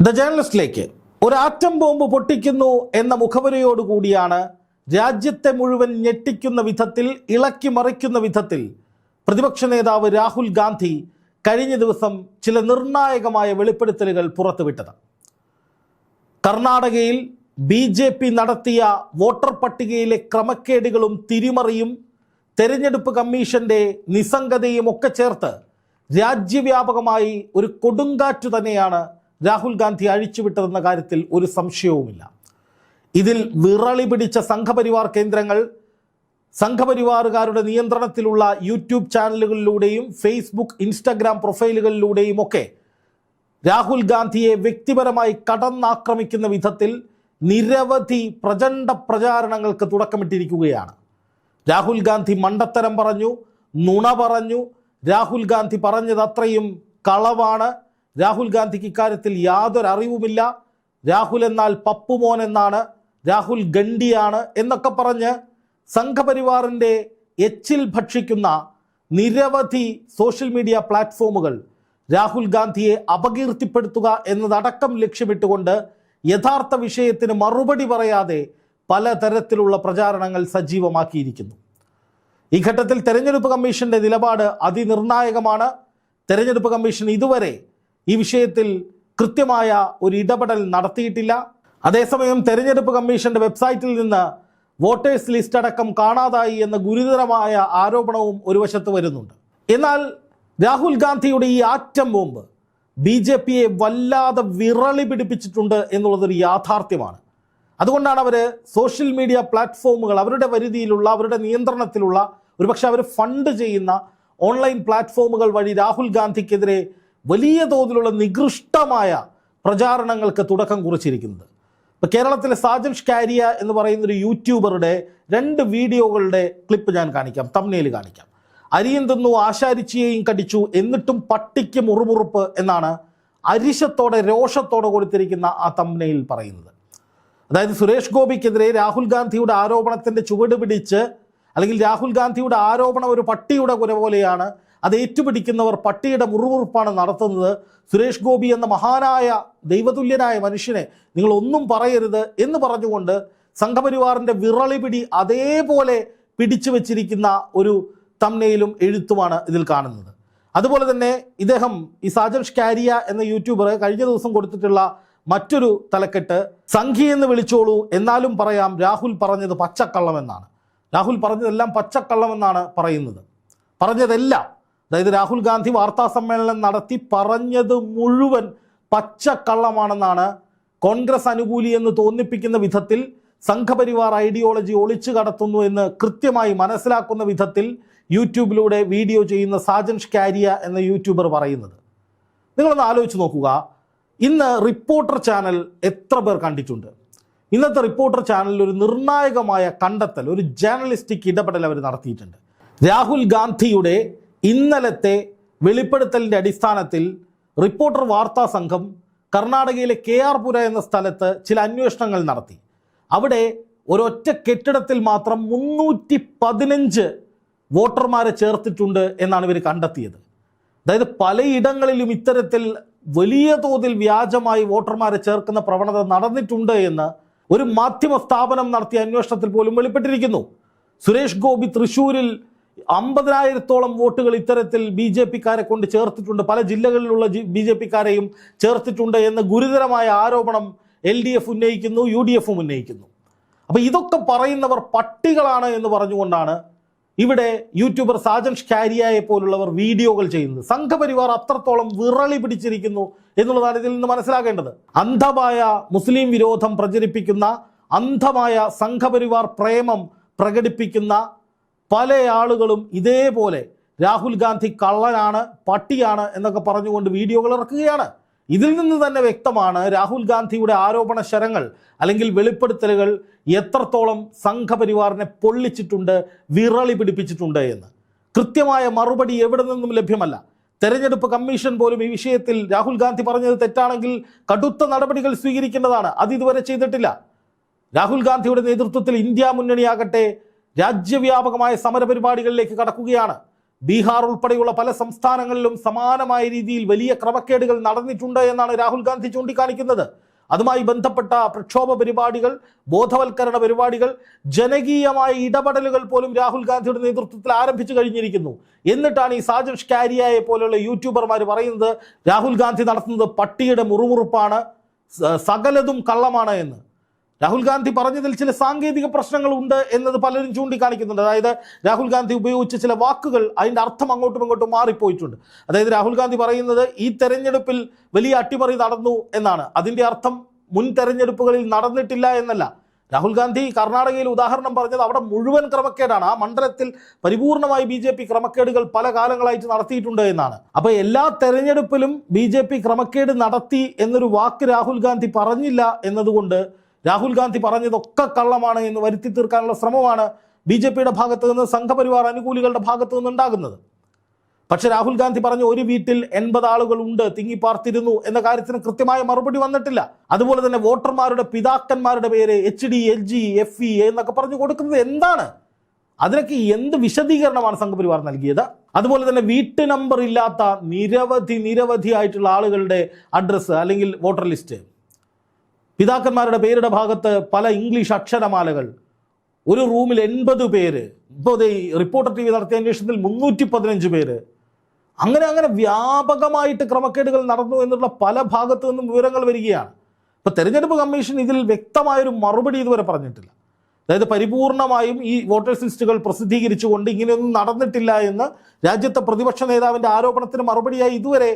The ജേർണലിസ്റ്റിലേക്ക് ഒരു atom bomb പൊട്ടിക്കുന്നു എന്ന മുഖവരയോടുകൂടിയാണ് രാജ്യത്തെ മുഴുവൻ ഞെട്ടിക്കുന്ന വിധത്തിൽ ഇളക്കി മറിക്കുന്ന വിധത്തിൽ പ്രതിപക്ഷ നേതാവ് രാഹുൽ ഗാന്ധി കഴിഞ്ഞ ദിവസം ചില നിർണായകമായ വെളിപ്പെടുത്തലുകൾ പുറത്തുവിട്ടത്. കർണാടകയിൽ ബി ജെ പി നടത്തിയ വോട്ടർ പട്ടികയിലെ ക്രമക്കേടുകളും തിരിമറിയും തെരഞ്ഞെടുപ്പ് കമ്മീഷന്റെ നിസ്സംഗതയും ഒക്കെ ചേർത്ത് രാജ്യവ്യാപകമായി ഒരു കൊടുങ്കാറ്റു തന്നെയാണ് രാഹുൽ ഗാന്ധി അഴിച്ചുവിട്ടതെന്ന കാര്യത്തിൽ ഒരു സംശയവുമില്ല. ഇതിൽ വിറളി പിടിച്ച സംഘപരിവാർ കേന്ദ്രങ്ങൾ സംഘപരിവാറുകാരുടെ നിയന്ത്രണത്തിലുള്ള യൂട്യൂബ് ചാനലുകളിലൂടെയും ഫേസ്ബുക്ക് ഇൻസ്റ്റഗ്രാം പ്രൊഫൈലുകളിലൂടെയും ഒക്കെ രാഹുൽ ഗാന്ധിയെ വ്യക്തിപരമായി കടന്നാക്രമിക്കുന്ന വിധത്തിൽ നിരവധി പ്രചണ്ഡ പ്രചാരണങ്ങൾക്ക് തുടക്കമിട്ടിരിക്കുകയാണ്. രാഹുൽ ഗാന്ധി മണ്ടത്തരം പറഞ്ഞു നുണ പറഞ്ഞു. രാഹുൽ ഗാന്ധി പറഞ്ഞത് അത്രയും കളവാണ്. രാഹുൽ ഗാന്ധിക്ക് ഇക്കാര്യത്തിൽ യാതൊരു അറിവുമില്ല രാഹുൽ എന്നാൽ പപ്പുമോൻ എന്നാണ് രാഹുൽ ഗണ്ഡിയാണ് എന്നൊക്കെ പറഞ്ഞ് സംഘപരിവാറിന്റെ എച്ചിൽ ഭക്ഷിക്കുന്ന നിരവധി സോഷ്യൽ മീഡിയ പ്ലാറ്റ്ഫോമുകൾ രാഹുൽ ഗാന്ധിയെ അപകീർത്തിപ്പെടുത്തുക എന്നതടക്കം ലക്ഷ്യമിട്ടുകൊണ്ട് യഥാർത്ഥ വിഷയത്തിന് മറുപടി പറയാതെ പലതരത്തിലുള്ള പ്രചാരണങ്ങൾ സജീവമാക്കിയിരിക്കുന്നു. ഈ ഘട്ടത്തിൽ തെരഞ്ഞെടുപ്പ് കമ്മീഷന്റെ നിലപാട് അതിനിർണായകമാണ്. തെരഞ്ഞെടുപ്പ് കമ്മീഷൻ ഇതുവരെ ഈ വിഷയത്തിൽ കൃത്യമായ ഒരു ഇടപെടൽ നടത്തിയിട്ടില്ല. അതേസമയം തെരഞ്ഞെടുപ്പ് കമ്മീഷന്റെ വെബ്സൈറ്റിൽ നിന്ന് വോട്ടേഴ്സ് ലിസ്റ്റ് അടക്കം കാണാതായി എന്ന ഗുരുതരമായ ആരോപണവും ഒരു വശത്ത് വരുന്നുണ്ട്. എന്നാൽ രാഹുൽ ഗാന്ധിയുടെ ഈ ആറ്റം ബോംബ് ബി ജെ പിയെ വല്ലാതെ വിറളി പിടിപ്പിച്ചിട്ടുണ്ട് എന്നുള്ളതൊരു യാഥാർത്ഥ്യമാണ്. അതുകൊണ്ടാണ് അവർ സോഷ്യൽ മീഡിയ പ്ലാറ്റ്ഫോമുകൾ അവരുടെ പരിധിയിലുള്ള അവരുടെ നിയന്ത്രണത്തിലുള്ള ഒരുപക്ഷെ അവർ ഫണ്ട് ചെയ്യുന്ന ഓൺലൈൻ പ്ലാറ്റ്ഫോമുകൾ വഴി രാഹുൽ ഗാന്ധിക്കെതിരെ വലിയ തോതിലുള്ള നികൃഷ്ടമായ പ്രചാരണങ്ങൾക്ക് തുടക്കം കുറിച്ചിരിക്കുന്നത്. ഇപ്പോൾ കേരളത്തിലെ സാജൻ ഷ്കാരിയ എന്ന് പറയുന്ന ഒരു യൂട്യൂബറുടെ രണ്ട് വീഡിയോകളുടെ ക്ലിപ്പ് ഞാൻ കാണിക്കാം തമ്നയിൽ കാണിക്കാം. അരിയും തിന്നു ആശാരിച്ചിയെയും കടിച്ചു എന്നിട്ടും പട്ടിക്ക് മുറുമുറുപ്പ് എന്നാണ് അരിശത്തോടെ രോഷത്തോടെ കൊടുത്തിരിക്കുന്ന ആ തമ്നയിൽ പറയുന്നത്. അതായത് സുരേഷ് ഗോപിക്കെതിരെ രാഹുൽ ഗാന്ധിയുടെ ആരോപണത്തിന്റെ ചുവട് പിടിച്ച് അല്ലെങ്കിൽ രാഹുൽ ഗാന്ധിയുടെ ആരോപണം ഒരു പട്ടിയുടെ കുര പോലെയാണ് അത് ഏറ്റുപിടിക്കുന്നവർ പട്ടിയുടെ മുറുമുറുപ്പാണ് നടത്തുന്നത്. സുരേഷ് ഗോപി എന്ന മഹാനായ ദൈവതുല്യനായ മനുഷ്യനെ നിങ്ങൾ ഒന്നും പറയരുത് എന്ന് പറഞ്ഞുകൊണ്ട് സംഘപരിവാറിന്റെ വിറളി പിടി അതേപോലെ പിടിച്ചു വച്ചിരിക്കുന്ന ഒരു തമ്നയിലും എഴുത്തുമാണ് ഇതിൽ കാണുന്നത്. അതുപോലെ തന്നെ ഇദ്ദേഹം ഈ സാജൻ ഷ്കാരിയ എന്ന യൂട്യൂബർ കഴിഞ്ഞ ദിവസം കൊടുത്തിട്ടുള്ള മറ്റൊരു തലക്കെട്ട് സംഘി എന്ന് വിളിച്ചോളൂ എന്നാലും പറയാം രാഹുൽ പറഞ്ഞത് പച്ചക്കള്ളമെന്നാണ്. രാഹുൽ പറഞ്ഞതെല്ലാം പച്ചക്കള്ളമെന്നാണ് പറയുന്നത്. പറഞ്ഞതെല്ലാം അതായത് രാഹുൽ ഗാന്ധി വാർത്താ സമ്മേളനം നടത്തി പറഞ്ഞത് മുഴുവൻ പച്ചക്കള്ളമാണെന്നാണ് കോൺഗ്രസ് അനുകൂലി എന്ന് തോന്നിപ്പിക്കുന്ന വിധത്തിൽ സംഘപരിവാർ ഐഡിയോളജി ഒളിച്ചു കടത്തുന്നു എന്ന് കൃത്യമായി മനസ്സിലാക്കുന്ന വിധത്തിൽ യൂട്യൂബിലൂടെ വീഡിയോ ചെയ്യുന്ന സാജൻ ഷ്കാരിയ എന്ന യൂട്യൂബർ പറയുന്നത്. നിങ്ങളൊന്ന് ആലോചിച്ച് നോക്കുക. ഇന്ന് റിപ്പോർട്ടർ ചാനൽ എത്ര പേർ കണ്ടിട്ടുണ്ട്? ഇന്നത്തെ റിപ്പോർട്ടർ ചാനലിൽ ഒരു നിർണായകമായ കണ്ടെത്തൽ ഒരു ജേർണലിസ്റ്റിക് ഇടപെടൽ അവർ നടത്തിയിട്ടുണ്ട്. രാഹുൽ ഗാന്ധിയുടെ ഇന്നലത്തെ വെളിപ്പെടുത്തലിന്റെ അടിസ്ഥാനത്തിൽ റിപ്പോർട്ടർ വാർത്താ സംഘം കർണാടകയിലെ കെ ആർ പുര എന്ന സ്ഥലത്ത് ചില അന്വേഷണങ്ങൾ നടത്തി. അവിടെ ഒരൊറ്റ കെട്ടിടത്തിൽ മാത്രം മുന്നൂറ്റി പതിനഞ്ച് വോട്ടർമാരെ ചേർത്തിട്ടുണ്ട് എന്നാണ് ഇവർ കണ്ടെത്തിയത്. അതായത് പലയിടങ്ങളിലും ഇത്തരത്തിൽ വലിയ തോതിൽ വ്യാജമായി വോട്ടർമാരെ ചേർക്കുന്ന പ്രവണത നടന്നിട്ടുണ്ട് എന്ന് ഒരു മാധ്യമ സ്ഥാപനം നടത്തിയ അന്വേഷണത്തിൽ പോലും വെളിപ്പെട്ടിരിക്കുന്നു. സുരേഷ് ഗോപി തൃശൂരിൽ അമ്പതിനായിരത്തോളം വോട്ടുകൾ ഇത്തരത്തിൽ ബി ജെ പിക്കാരെ കൊണ്ട് ചേർത്തിട്ടുണ്ട്. പല ജില്ലകളിലുള്ള ബി ജെ പിക്കാരെയും ചേർത്തിട്ടുണ്ട് എന്ന ഗുരുതരമായ ആരോപണം എൽ ഡി എഫ് ഉന്നയിക്കുന്നു യു ഡി എഫും ഉന്നയിക്കുന്നു. അപ്പോൾ ഇതൊക്കെ പറയുന്നവർ പട്ടികളാണ് എന്ന് പറഞ്ഞുകൊണ്ടാണ് ഇവിടെ യൂട്യൂബർ സാജൻ ഷ്കാരിയായെ പോലുള്ളവർ വീഡിയോകൾ ചെയ്യുന്നത്. സംഘപരിവാർ അത്രത്തോളം വിറളി പിടിച്ചിരിക്കുന്നു എന്നുള്ളതാണ് ഇതിൽ നിന്ന് മനസ്സിലാക്കേണ്ടത്. അന്ധമായ മുസ്ലിം വിരോധം പ്രചരിപ്പിക്കുന്ന അന്ധമായ സംഘപരിവാർ പ്രേമം പ്രകടിപ്പിക്കുന്ന പല ആളുകളും ഇതേപോലെ രാഹുൽ ഗാന്ധി കള്ളനാണ് പട്ടിയാണ് എന്നൊക്കെ പറഞ്ഞുകൊണ്ട് വീഡിയോകൾ ഇറക്കുകയാണ്. ഇതിൽ നിന്ന് തന്നെ വ്യക്തമാണ് രാഹുൽ ഗാന്ധിയുടെ ആരോപണ ശരങ്ങൾ അല്ലെങ്കിൽ വെളിപ്പെടുത്തലുകൾ എത്രത്തോളം സംഘപരിവാറിനെ പൊള്ളിച്ചിട്ടുണ്ട് വിറളി പിടിപ്പിച്ചിട്ടുണ്ട് എന്ന്. കൃത്യമായ മറുപടി എവിടെ നിന്നും ലഭ്യമല്ല. തെരഞ്ഞെടുപ്പ് കമ്മീഷൻ പോലും ഈ വിഷയത്തിൽ രാഹുൽ ഗാന്ധി പറഞ്ഞത് തെറ്റാണെങ്കിൽ കടുത്ത നടപടികൾ സ്വീകരിക്കേണ്ടതാണ്. അത് ഇതുവരെ ചെയ്തിട്ടില്ല. രാഹുൽ ഗാന്ധിയുടെ നേതൃത്വത്തിൽ ഇന്ത്യ മുന്നണിയാകട്ടെ രാജ്യവ്യാപകമായ സമരപരിപാടികളിലേക്ക് കടക്കുകയാണ്. ബീഹാർ ഉൾപ്പെടെയുള്ള പല സംസ്ഥാനങ്ങളിലും സമാനമായ രീതിയിൽ വലിയ ക്രമക്കേടുകൾ നടന്നിട്ടുണ്ട് എന്നാണ് രാഹുൽ ഗാന്ധി ചൂണ്ടിക്കാണിക്കുന്നത്. അതുമായി ബന്ധപ്പെട്ട പ്രക്ഷോഭ പരിപാടികൾ ബോധവൽക്കരണ പരിപാടികൾ ജനകീയമായ ഇടപെടലുകൾ പോലും രാഹുൽ ഗാന്ധിയുടെ നേതൃത്വത്തിൽ ആരംഭിച്ചു കഴിഞ്ഞിരിക്കുന്നു. എന്നിട്ടാണ് ഈ സാജഷ് കാരിയായെ പോലെയുള്ള യൂട്യൂബർമാർ പറയുന്നത് രാഹുൽ ഗാന്ധി നടത്തുന്നത് പട്ടിയുടെ മുറുമുറുപ്പാണ് സകലതും കള്ളമാണ് എന്ന്. രാഹുൽ ഗാന്ധി പറഞ്ഞതിൽ ചില സാങ്കേതിക പ്രശ്നങ്ങളുണ്ട് എന്നത് പലരും ചൂണ്ടിക്കാണിക്കുന്നുണ്ട്. അതായത് രാഹുൽ ഗാന്ധി ഉപയോഗിച്ച ചില വാക്കുകൾ അതിന്റെ അർത്ഥം അങ്ങോട്ടും ഇങ്ങോട്ടും മാറിപ്പോയിട്ടുണ്ട്. അതായത് രാഹുൽ ഗാന്ധി പറയുന്നത് ഈ തെരഞ്ഞെടുപ്പിൽ വലിയ അട്ടിമറി നടന്നു എന്നാണ്. അതിന്റെ അർത്ഥം മുൻ തെരഞ്ഞെടുപ്പുകളിൽ നടന്നിട്ടില്ല എന്നല്ല. രാഹുൽ ഗാന്ധി കർണാടകയിൽ ഉദാഹരണം പറഞ്ഞത് അവിടെ മുഴുവൻ ക്രമക്കേടാണ്. ആ മണ്ഡലത്തിൽ പരിപൂർണമായി ബി ജെ പി ക്രമക്കേടുകൾ പല കാലങ്ങളായിട്ട് നടത്തിയിട്ടുണ്ട് എന്നാണ്. അപ്പോൾ എല്ലാ തെരഞ്ഞെടുപ്പിലും ബി ജെ പി ക്രമക്കേട് നടത്തി എന്നൊരു വാക്ക് രാഹുൽ ഗാന്ധി പറഞ്ഞില്ല എന്നതുകൊണ്ട് രാഹുൽ ഗാന്ധി പറഞ്ഞതൊക്കെ കള്ളമാണ് എന്ന് വരുത്തി തീർക്കാനുള്ള ശ്രമമാണ് ബി ജെ പിയുടെ ഭാഗത്തു നിന്ന് സംഘപരിവാർ അനുകൂലികളുടെ ഭാഗത്തു നിന്ന് ഉണ്ടാകുന്നത്. പക്ഷെ രാഹുൽ ഗാന്ധി പറഞ്ഞു ഒരു വീട്ടിൽ എൺപത് ആളുകൾ ഉണ്ട് തിങ്ങിപ്പാർത്തിരുന്നു എന്ന കാര്യത്തിന് കൃത്യമായ മറുപടി വന്നിട്ടില്ല. അതുപോലെ തന്നെ വോട്ടർമാരുടെ പിതാക്കന്മാരുടെ പേര് H D L G F E എന്നൊക്കെ പറഞ്ഞു കൊടുക്കുന്നത് എന്താണ്? അതിനൊക്കെ എന്ത് വിശദീകരണമാണ് സംഘപരിവാർ നൽകിയത്? അതുപോലെ തന്നെ വീട്ടു നമ്പർ ഇല്ലാത്ത നിരവധി നിരവധി ആയിട്ടുള്ള ആളുകളുടെ അഡ്രസ്സ് അല്ലെങ്കിൽ വോട്ടർ ലിസ്റ്റ് പിതാക്കന്മാരുടെ പേരുടെ ഭാഗത്ത് പല ഇംഗ്ലീഷ് അക്ഷരമാലകൾ. ഒരു റൂമിൽ എൺപത് പേര്. ഇപ്പോൾ റിപ്പോർട്ടർ ടി വി നടത്തിയ അന്വേഷണത്തിൽ മുന്നൂറ്റി പതിനഞ്ച് പേര്. അങ്ങനെ അങ്ങനെ വ്യാപകമായിട്ട് ക്രമക്കേടുകൾ നടന്നു എന്നുള്ള പല ഭാഗത്തു നിന്നും വിവരങ്ങൾ വരികയാണ്. ഇപ്പോൾ തെരഞ്ഞെടുപ്പ് കമ്മീഷൻ ഇതിൽ വ്യക്തമായൊരു മറുപടി ഇതുവരെ പറഞ്ഞിട്ടില്ല. അതായത് പരിപൂർണമായും ഈ വോട്ടേഴ്സ് ലിസ്റ്റുകൾ പ്രസിദ്ധീകരിച്ചുകൊണ്ട് ഇങ്ങനെയൊന്നും നടന്നിട്ടില്ല എന്ന് രാജ്യത്തെ പ്രതിപക്ഷ നേതാവിന്റെ ആരോപണത്തിന് മറുപടിയായി ഇതുവരെ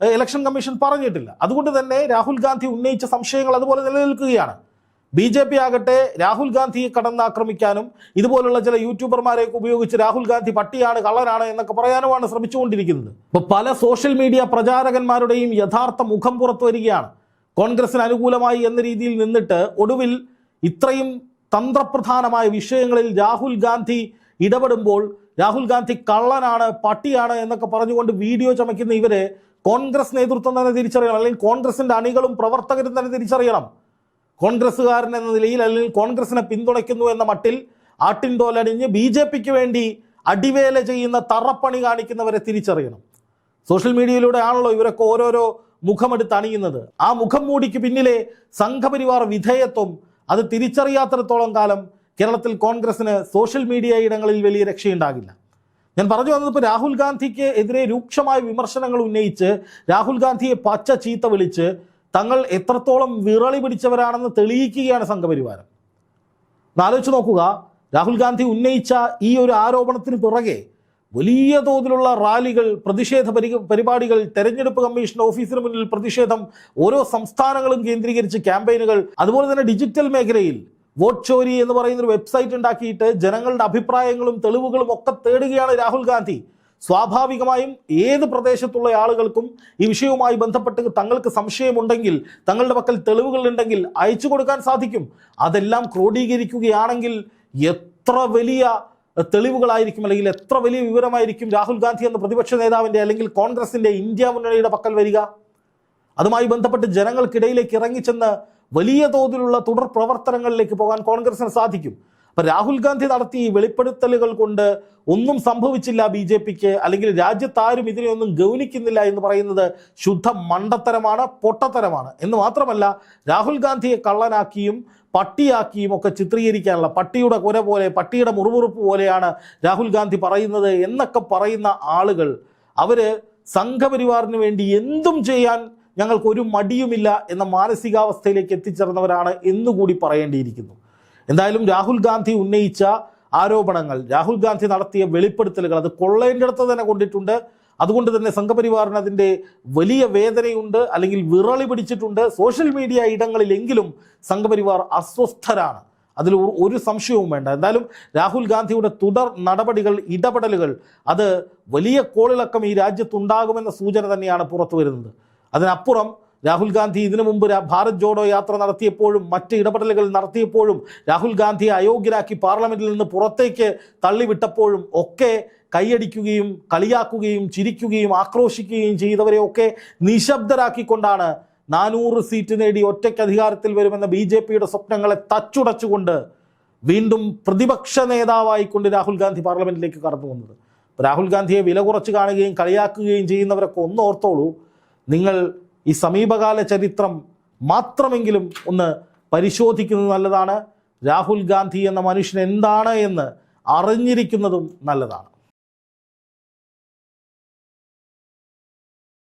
ഇലക്ഷൻ കമ്മീഷൻ പറഞ്ഞിട്ടില്ല. അതുകൊണ്ട് തന്നെ രാഹുൽ ഗാന്ധി ഉന്നയിച്ച സംശയങ്ങൾ അതുപോലെ നിലനിൽക്കുകയാണ്. ബി ജെ പി ആകട്ടെ രാഹുൽ ഗാന്ധിയെ കടന്നാക്രമിക്കാനും ഇതുപോലുള്ള ചില യൂട്യൂബർമാരെ ഉപയോഗിച്ച് രാഹുൽ ഗാന്ധി പട്ടിയാണ് കള്ളനാണ് എന്നൊക്കെ പറയാനുമാണ് ശ്രമിച്ചുകൊണ്ടിരിക്കുന്നത്. ഇപ്പൊ പല സോഷ്യൽ മീഡിയ പ്രചാരകന്മാരുടെയും യഥാർത്ഥ മുഖം പുറത്തു വരികയാണ്. കോൺഗ്രസിന് അനുകൂലമായി എന്ന രീതിയിൽ നിന്നിട്ട് ഒടുവിൽ ഇത്രയും തന്ത്രപ്രധാനമായ വിഷയങ്ങളിൽ രാഹുൽ ഗാന്ധി ഇടപെടുമ്പോൾ രാഹുൽ ഗാന്ധി കള്ളനാണ് പട്ടിയാണ് എന്നൊക്കെ പറഞ്ഞുകൊണ്ട് വീഡിയോ ചമയ്ക്കുന്ന ഇവരെ കോൺഗ്രസ് നേതൃത്വം തന്നെ തിരിച്ചറിയണം. അല്ലെങ്കിൽ കോൺഗ്രസിന്റെ അണികളും പ്രവർത്തകരും തന്നെ തിരിച്ചറിയണം. കോൺഗ്രസ്സുകാരൻ എന്ന നിലയിൽ അല്ലെങ്കിൽ കോൺഗ്രസിനെ പിന്തുണയ്ക്കുന്നു എന്ന മട്ടിൽ ആട്ടിൻതോലണിഞ്ഞ് ബി ജെ പിക്ക് വേണ്ടി അടിവേല ചെയ്യുന്ന തറപ്പണി കാണിക്കുന്നവരെ തിരിച്ചറിയണം. സോഷ്യൽ മീഡിയയിലൂടെ ആണല്ലോ ഇവരൊക്കെ ഓരോരോ മുഖമെടുത്ത് അണിയുന്നത്. ആ മുഖം മൂടിക്ക് പിന്നിലെ സംഘപരിവാർ വിധേയത്വം അത് തിരിച്ചറിയാത്തിടത്തോളം കാലം കേരളത്തിൽ കോൺഗ്രസിന് സോഷ്യൽ മീഡിയ ഇടങ്ങളിൽ വലിയ രക്ഷയുണ്ടാകില്ല. ഞാൻ പറഞ്ഞു വന്നത് ഇപ്പോൾ രാഹുൽ ഗാന്ധിക്ക് എതിരെ രൂക്ഷമായ വിമർശനങ്ങൾ ഉന്നയിച്ച് രാഹുൽ ഗാന്ധിയെ പച്ച ചീത്ത വിളിച്ച് തങ്ങൾ എത്രത്തോളം വിറളി പിടിച്ചവരാണെന്ന് തെളിയിക്കുകയാണ് സംഘപരിവാരം. ആലോചിച്ച് നോക്കുക. രാഹുൽ ഗാന്ധി ഉന്നയിച്ച ഈ ഒരു ആരോപണത്തിന് പുറകെ വലിയ തോതിലുള്ള റാലികൾ പ്രതിഷേധ പരി പരിപാടികൾ തെരഞ്ഞെടുപ്പ് കമ്മീഷൻ ഓഫീസിന് മുന്നിൽ പ്രതിഷേധം ഓരോ സംസ്ഥാനങ്ങളും കേന്ദ്രീകരിച്ച് ക്യാമ്പയിനുകൾ അതുപോലെ തന്നെ ഡിജിറ്റൽ മേഖലയിൽ വോട്ട് ചോരി എന്ന് പറയുന്ന ഒരു വെബ്സൈറ്റ് ഉണ്ടാക്കിയിട്ട് ജനങ്ങളുടെ അഭിപ്രായങ്ങളും തെളിവുകളും ഒക്കെ തേടുകയാണ് രാഹുൽ ഗാന്ധി. സ്വാഭാവികമായും ഏത് പ്രദേശത്തുള്ള ആളുകൾക്കും ഈ വിഷയവുമായി ബന്ധപ്പെട്ട് തങ്ങൾക്ക് സംശയമുണ്ടെങ്കിൽ തങ്ങളുടെ പക്കൽ തെളിവുകൾ ഉണ്ടെങ്കിൽ അയച്ചു കൊടുക്കാൻ സാധിക്കും. അതെല്ലാം ക്രോഡീകരിക്കുകയാണെങ്കിൽ എത്ര വലിയ തെളിവുകളായിരിക്കും അല്ലെങ്കിൽ എത്ര വലിയ വിവരമായിരിക്കും രാഹുൽ ഗാന്ധി എന്ന പ്രതിപക്ഷ നേതാവിന്റെ അല്ലെങ്കിൽ കോൺഗ്രസിന്റെ ഇന്ത്യ മുന്നണിയുടെ പക്കൽ വരിക? അതുമായി ബന്ധപ്പെട്ട് ജനങ്ങൾക്കിടയിലേക്ക് ഇറങ്ങിച്ചെന്ന് വലിയ തോതിലുള്ള തുടർ പ്രവർത്തനങ്ങളിലേക്ക് പോകാൻ കോൺഗ്രസിന് സാധിക്കും. അപ്പൊ രാഹുൽ ഗാന്ധി നടത്തിയ ഈ വെളിപ്പെടുത്തലുകൾ കൊണ്ട് ഒന്നും സംഭവിച്ചില്ല ബി ജെ പിക്ക് അല്ലെങ്കിൽ രാജ്യത്താരും ഇതിനെയൊന്നും ഗൗനിക്കുന്നില്ല എന്ന് പറയുന്നത് ശുദ്ധ മണ്ടത്തരമാണ് പൊട്ടത്തരമാണ്. എന്ന് മാത്രമല്ല രാഹുൽ ഗാന്ധിയെ കള്ളനാക്കിയും പട്ടിയാക്കിയും ഒക്കെ ചിത്രീകരിക്കാനുള്ള പട്ടിയുടെ കുര പോലെ പട്ടിയുടെ മുറുമുറുപ്പ് പോലെയാണ് രാഹുൽ ഗാന്ധി പറയുന്നത് എന്നൊക്കെ പറയുന്ന ആളുകൾ അവർ സംഘപരിവാറിന് വേണ്ടി എന്തും ചെയ്യാൻ ഞങ്ങൾക്ക് ഒരു മടിയുമില്ല എന്ന മാനസികാവസ്ഥയിലേക്ക് എത്തിച്ചേർന്നവരാണ് എന്നുകൂടി പറയേണ്ടിയിരിക്കുന്നു. എന്തായാലും രാഹുൽ ഗാന്ധി ഉന്നയിച്ച ആരോപണങ്ങൾ രാഹുൽ ഗാന്ധി നടത്തിയ വെളിപ്പെടുത്തലുകൾ അത് കൊള്ളേണ്ടടുത്ത് തന്നെ കൊണ്ടിട്ടുണ്ട്. അതുകൊണ്ട് തന്നെ സംഘപരിവാറിന് അതിന്റെ വലിയ വേദനയുണ്ട് അല്ലെങ്കിൽ വിറളി പിടിച്ചിട്ടുണ്ട്. സോഷ്യൽ മീഡിയ ഇടങ്ങളിലെങ്കിലും സംഘപരിവാർ അസ്വസ്ഥരാണ്. അതിൽ ഒരു സംശയവും വേണ്ട. എന്തായാലും രാഹുൽ ഗാന്ധിയുടെ തുടർ നടപടികൾ ഇടപെടലുകൾ അത് വലിയ കോളിളക്കം ഈ രാജ്യത്തുണ്ടാകുമെന്ന സൂചന തന്നെയാണ് പുറത്തു വരുന്നത് അതിനപ്പുറം രാഹുൽ ഗാന്ധി ഇതിനു മുമ്പ് ഭാരത് ജോഡോ യാത്ര നടത്തിയപ്പോഴും മറ്റ് ഇടപെടലുകൾ നടത്തിയപ്പോഴും രാഹുൽ ഗാന്ധിയെ അയോഗ്യരാക്കി പാർലമെന്റിൽ നിന്ന് പുറത്തേക്ക് തള്ളിവിട്ടപ്പോഴും ഒക്കെ കൈയടിക്കുകയും കളിയാക്കുകയും ചിരിക്കുകയും ആക്രോശിക്കുകയും ചെയ്തവരെയൊക്കെ നിശബ്ദരാക്കിക്കൊണ്ടാണ് നാനൂറ് സീറ്റ് നേടി ഒറ്റയ്ക്ക് അധികാരത്തിൽ വരുമെന്ന ബി ജെ പിയുടെ സ്വപ്നങ്ങളെ തച്ചുടച്ചുകൊണ്ട് വീണ്ടും പ്രതിപക്ഷ നേതാവായിക്കൊണ്ട് രാഹുൽ ഗാന്ധി പാർലമെന്റിലേക്ക് കടന്നു വന്നത്. രാഹുൽ ഗാന്ധിയെ വില കുറച്ച് കാണുകയും കളിയാക്കുകയും ചെയ്യുന്നവരൊക്കെ ഒന്ന് ഓർത്തോളൂ നിങ്ങൾ ഈ സമീപകാല ചരിത്രം മാത്രമെങ്കിലും ഒന്ന് പരിശോധിക്കുന്നത് നല്ലതാണ്. രാഹുൽ ഗാന്ധി എന്ന മനുഷ്യൻ എന്താണ് എന്ന് അറിഞ്ഞിരിക്കുന്നതും നല്ലതാണ്.